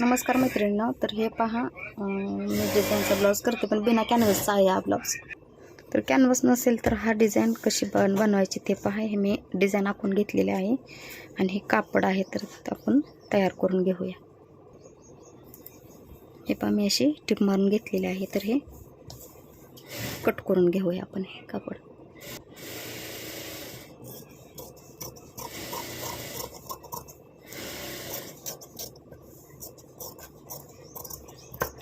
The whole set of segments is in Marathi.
नमस्कार मैत्रिणींना तर हे पहा मी डिझाईनचा ब्लाऊज करते पण बिना कॅनव्हसचा आहे हा ब्लाऊज तर कॅनव्हस नसेल तर हा डिझाईन कशी बन बनवायची ते पहा हे मी डिझाईन आखून घेतलेले आहे. आणि हे कापड आहे तर आपण तयार करून घेऊया. हे पहा मी अशी टिप मारून घेतलेले आहे तर हे कट करून घेऊया आपण हे कापड.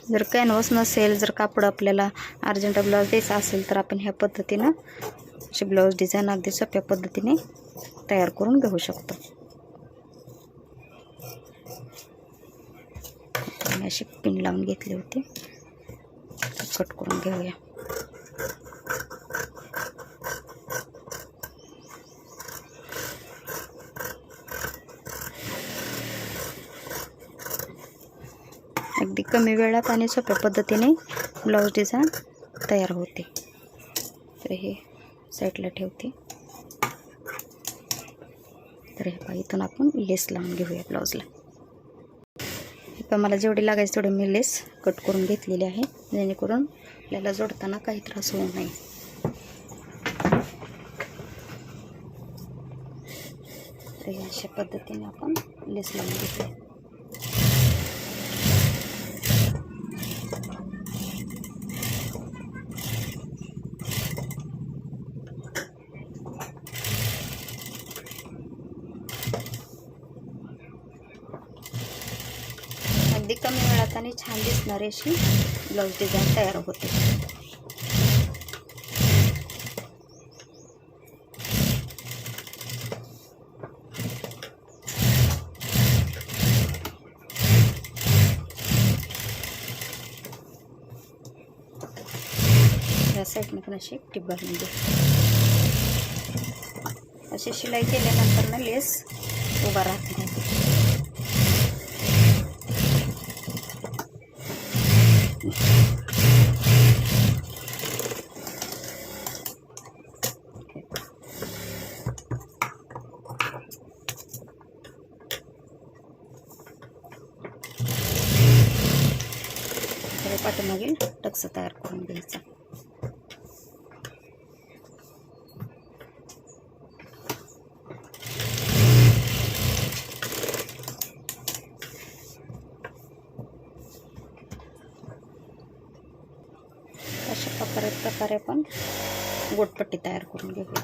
जर कॅनव्हस नसेल जर कापड आपल्याला अर्जंट ब्लाऊज द्यायचा असेल तर आपण ह्या पद्धतीनं अशी ब्लाऊज डिझाईन अगदी सोप्या पद्धतीने तयार करून घेऊ शकतो. अशी पिन लावून घेतली होती. कट करून घेऊया. अगदी कमी वेळात आणि सोप्या पद्धतीने ब्लाऊज डिझाईन तयार होते. तर हे साईडला ठेवते. तर हे पहा इथून आपण लेस लावून घेऊया ब्लाऊजला हे पहा मला जेवढी लागायची तेवढी मी लेस कट करून घेतलेली आहे. जेणेकरून आपल्याला जोडताना काही त्रास होऊ नये. तर हे अशा पद्धतीने आपण लेस लावून घेतली. अगदी कमी वेळात आणि छान दिसणारी अशी ब्लाऊज डिझाईन तयार होते. या साईडने पण अशी टिब्बा म्हणजे अशी शिलाई केल्यानंतर ना लेस उभा राहत. तर पाठीमागील टक्स तयार करून घ्यायचा. अशा प्रकारे प्रकारे आपण गोटपट्टी तयार करून घेऊया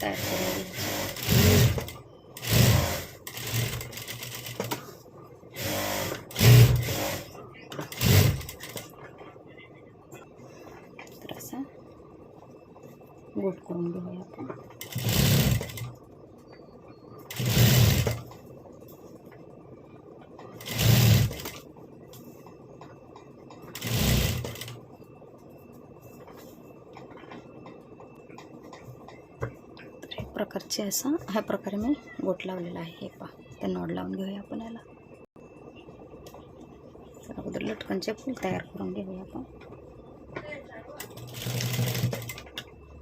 तयार करू घ्यायचे असा. गोट करून घेऊया आपण एक प्रकारचे असा ह्या प्रकारे मी गोट लावलेला आहे. हे पा ते नॉड लावून घेऊया आपण याला. तर अगोदर लटकनचे फूल तयार करून घेऊया आपण.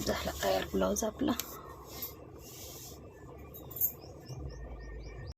झाला तयार ब्लाऊज आपला